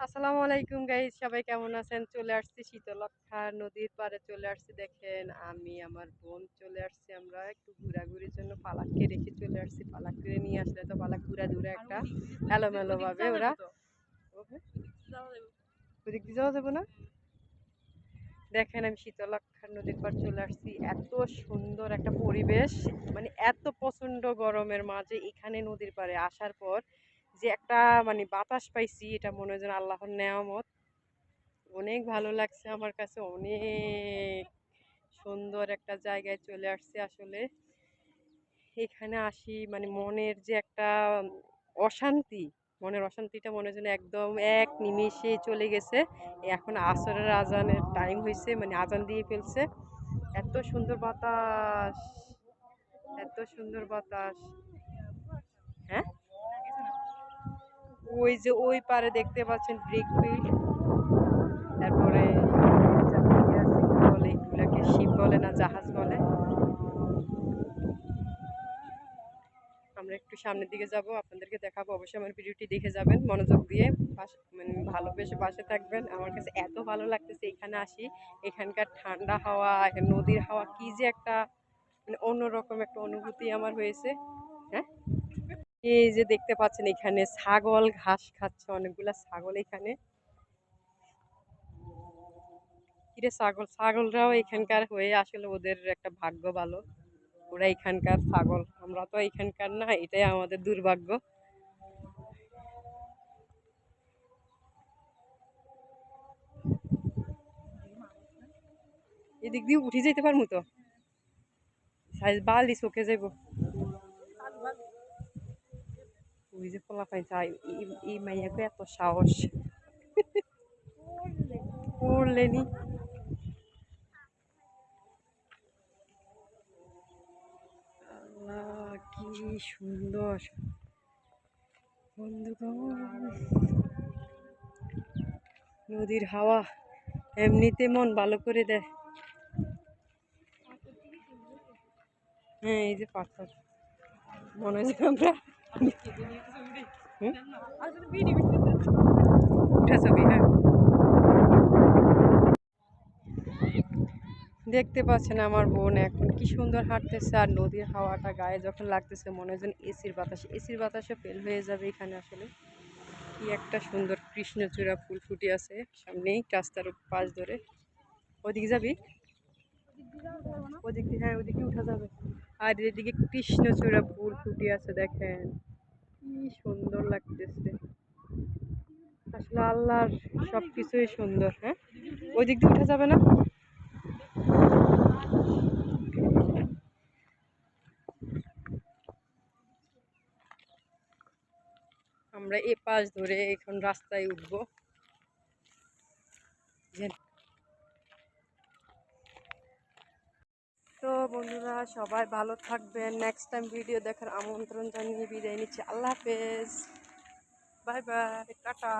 আসসালামু আলাইকুম গাইস সবাই কেমন আছেন? চলে আসছি শীতলক্ষা নদীর পাড়ে চলে আসছি দেখেন আমি আমার বোন চলে আসছি আমরা একটু ঘোরাঘুরির জন্য পালাককে রেখে চলে আসছি। পালাক করে নিয়ে আসলে তো পালাক ঘুরা দূরে একটা এলোমেলো ভাবে ওরা। ওদিক দিয়ে যাওয়া যাবে। না? দেখেন আমি শীতলক্ষা নদীর পার চলে আসছি। এত সুন্দর একটা পরিবেশ মানে এত প্রচণ্ড গরমের মাঝে এখানে নদীর পাড়ে আসার পর যে একটা মানে বাতাস পাইছি, এটা মনে হয় যেন আল্লাহর নেয়ামত। অনেক ভালো লাগছে আমার কাছে, অনেক সুন্দর একটা জায়গায় চলে আসছে আসলে। এখানে আসি মানে মনের যে একটা অশান্তি, মনের অশান্তিটা মনে যেন একদম এক নিমেষে চলে গেছে। এখন আসরের আজানের টাইম হয়েছে মানে আজান দিয়ে ফেলছে। এত সুন্দর বাতাস, এত সুন্দর বাতাস হ্যাঁ ওই যে ওই পারে দেখতে পাচ্ছেন ব্রিক ফিল্ড তারপরে বলে, এগুলাকে শিপ বলে না, জাহাজ বলে। আমরা একটু সামনের দিকে যাব, আপনাদেরকে দেখাবো। অবশ্যই আমার ভিডিওটি দেখে যাবেন, মনোযোগ দিয়ে মানে ভালোবেসে পাশে থাকবেন। আমার কাছে এত ভালো লাগতেছে এখানে আসি। এখানকার ঠান্ডা হাওয়া নদীর হাওয়া, কি যে একটা মানে অন্যরকম একটা অনুভূতি আমার হয়েছে। হ্যাঁ? এই যে দেখতে পাচ্ছেন এখানে ছাগল, ঘাস খাচ্ছে অনেকগুলা ছাগল এখানে। ছাগল? ছাগলরাও এখানকার হয়ে আসলে ওদের একটা ভাগ্য ভালো। ওরা এখানকার ছাগল। আমরা তো এখানকার না, এটাই আমাদের দুর্ভাগ্য। এদিক দিয়ে উঠে যেতে পারব তো? বালি চোখে যাইব। ওই যে পোলা পাইছে এই মাইয়াকে এত সাহস পড়লেনি কি সুন্দর নদীর হাওয়া এমনিতে মন ভালো করে দেয়। হ্যাঁ এই যে পাথর। মনে হয় আমরা হ্যাঁ। দেখতে পাচ্ছেন আমার বোন এখন কি সুন্দর হাঁটতেছে আর নদীর হাওয়াটা গায়ে যখন লাগতেছে, মনে হয় এসির বাতাস। এসির বাতাসে ফেল হয়ে যাবে এখানে আসলে। কি একটা সুন্দর কৃষ্ণচূড়া ফুল ফুটে আছে সামনেই, রাস্তার পাশ ধরে। ওদিকে যাবি? ওদিক হ্যাঁ ওদিকে উঠা যাবে। আর এদিকে কৃষ্ণচূড়া ফুল ফুটে আছে, দেখেন। সুন্দর লাগতেছে। আসলে আল্লাহর সব কিছুই সুন্দর হ্যাঁ? ওই দিক দিয়ে উঠা যাবে না? আমরা এ পাশ ধরে এখন রাস্তায় উঠবো যে- তো বন্ধুরা, সবাই ভালো থাকবেন। নেক্সট টাইম ভিডিও দেখার আমন্ত্রণ জানিয়ে বিদায় নিচ্ছি। আল্লাহ হাফেজ। Bye bye tata